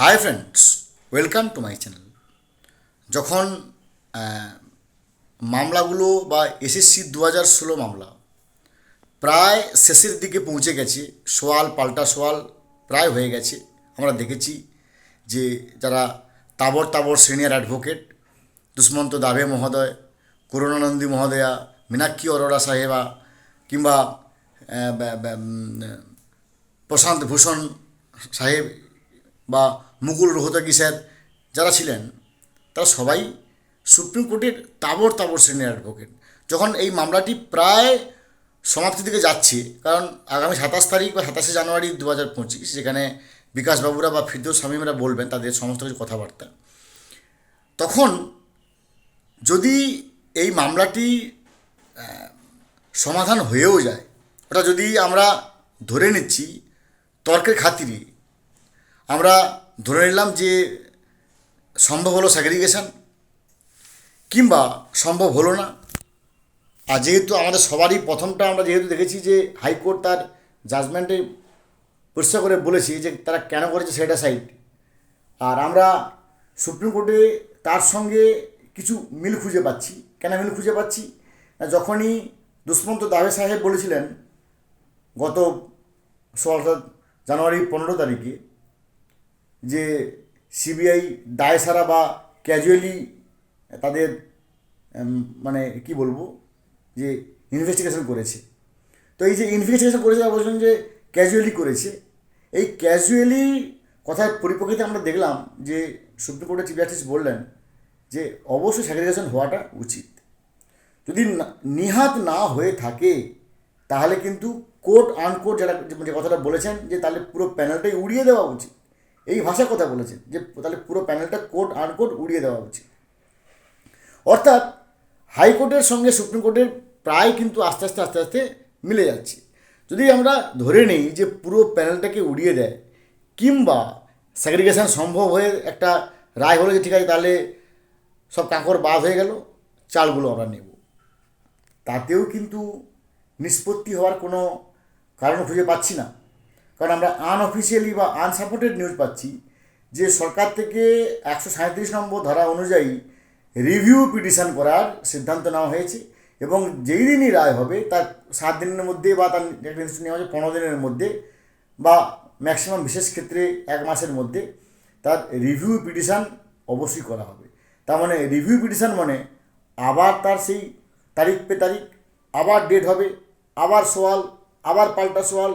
Hi friends welcome to my channel যখন মামলাগুলো বা এসএসসি দু হাজার ষোলো মামলা, প্রায় শেষের দিকে পৌঁছে গেছে, সোয়াল, পাল্টা সোয়াল প্রায় হয়ে গেছে। আমরা দেখেছি যে যারা তাবর তাবর সিনিয়র অ্যাডভোকেট দুষ্মন্ত দাভে মহোদয়, করুণানন্দী মহোদয়া, মীনাক্ষী অরোরা সাহেবা কিংবা প্রশান্ত ভূষণ সাহেব বা মুকুল রোহতগি স্যার যারা ছিলেন, তারা সবাই সুপ্রিম কোর্টের তাবর তাবর শ্রেণির অ্যাডভোকেট যখন এই মামলাটি প্রায় সমাপ্তির দিকে যাচ্ছে, কারণ আগামী সাতাশ তারিখ বা সাতাশে জানুয়ারি দু হাজার পঁচিশ, যেখানে বিকাশবাবুরা বা ফিরদৌস স্বামীরা বলবেন, তাদের সমস্ত কিছু কথাবার্তা। তখন যদি এই মামলাটি সমাধান হয়েও যায়, ওটা যদি আমরা ধরে নিচ্ছি তর্কের খাতিরে আমরা ধরে নিলাম যে সম্ভব হলো স্যাগ্রিগেশন কিংবা সম্ভব হলো না। আর যেহেতু আমাদের সবারই প্রথমটা আমরা যেহেতু দেখেছি যে হাইকোর্ট তার জাজমেন্টে পরিষ্কার করে বলেছি যে তারা কেন করেছে সেটা সাইড আর আমরা সুপ্রিম কোর্টে তার সঙ্গে কিছু মিল খুঁজে পাচ্ছি। কেন মিল খুঁজে পাচ্ছি? যখনই দুষ্মন্ত দাভে সাহেব বলেছিলেন গত ষোলো জানুয়ারি পনেরো তারিখে যে সিবিআই দায় সারা বা ক্যাজুয়ালি তাদের মানে কি বলব, যে ইনভেস্টিগেশন করেছে। তো এই যে ইনভেস্টিগেশন করেছে, তারা যে ক্যাজুয়ালি করেছে। এই ক্যাজুয়ালি কথার পরিপ্রেক্ষিতে আমরা দেখলাম যে সুপ্রিম কোর্টের চিফ জাস্টিস বললেন যে অবশ্যই স্যাগ্রিগেশন হওয়াটা উচিত। যদি নিহাত না হয়ে থাকে, তাহলে কিন্তু কোর্ট আনকোর্ট যারা যে কথাটা বলেছেন যে তাহলে পুরো প্যানেলটাই উড়িয়ে দেওয়া উচিত। এই ভাষার কথা বলেছেন যে তাহলে পুরো প্যানেলটা কোর্ট আনকোর্ট উড়িয়ে দেওয়া উচিত। অর্থাৎ হাইকোর্টের সঙ্গে সুপ্রিম কোর্টের প্রায় কিন্তু আস্তে আস্তে আস্তে আস্তে মিলে যাচ্ছে। যদি আমরা ধরে নিই যে পুরো প্যানেলটাকে উড়িয়ে দেয়, কিংবা স্যাগ্রিগেশন সম্ভব হয়ে একটা রায় হলো যে ঠিক আছে তাহলে সব কাঁকড় বাদ হয়ে গেল, চালগুলো আমরা নেব। তাতেও কিন্তু নিষ্পত্তি হওয়ার কোনো কারণ খুঁজে পাচ্ছি না। কারণ আমরা আনঅফিসিয়ালি বা আনসাপোর্টেড নিউজ পাচ্ছি যে সরকার থেকে একশো সাঁত্রিশ নম্বর ধারা অনুযায়ী রিভিউ পিটিশন করার সিদ্ধান্ত নেওয়া হয়েছে এবং যেই দিনই রায় হবে, তার সাত দিনের মধ্যে বা তার নেওয়া হয়েছে পনেরো দিনের মধ্যে বা ম্যাক্সিমাম বিশেষ ক্ষেত্রে এক মাসের মধ্যে তার রিভিউ পিটিশান অবশ্যই করা হবে। তার মানে রিভিউ পিটিশান মানে আবার তার সেই তারিখ পে তারিখ, আবার ডেট হবে, আবার সোয়াল আবার পাল্টা সোয়াল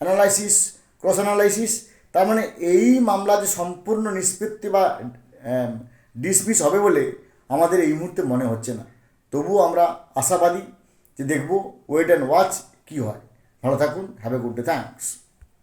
অ্যানালাইসিস ক্রস অ্যানালাইসিস তার মানে এই মামলা যে সম্পূর্ণ নিষ্পত্তি বা ডিসমিস হবে বলে আমাদের এই মুহূর্তে মনে হচ্ছে না। তবুও আমরা আশাবাদী যে দেখব ওয়েট অ্যান্ড ওয়াচ কী হয়। ভালো থাকুন have a good day thanks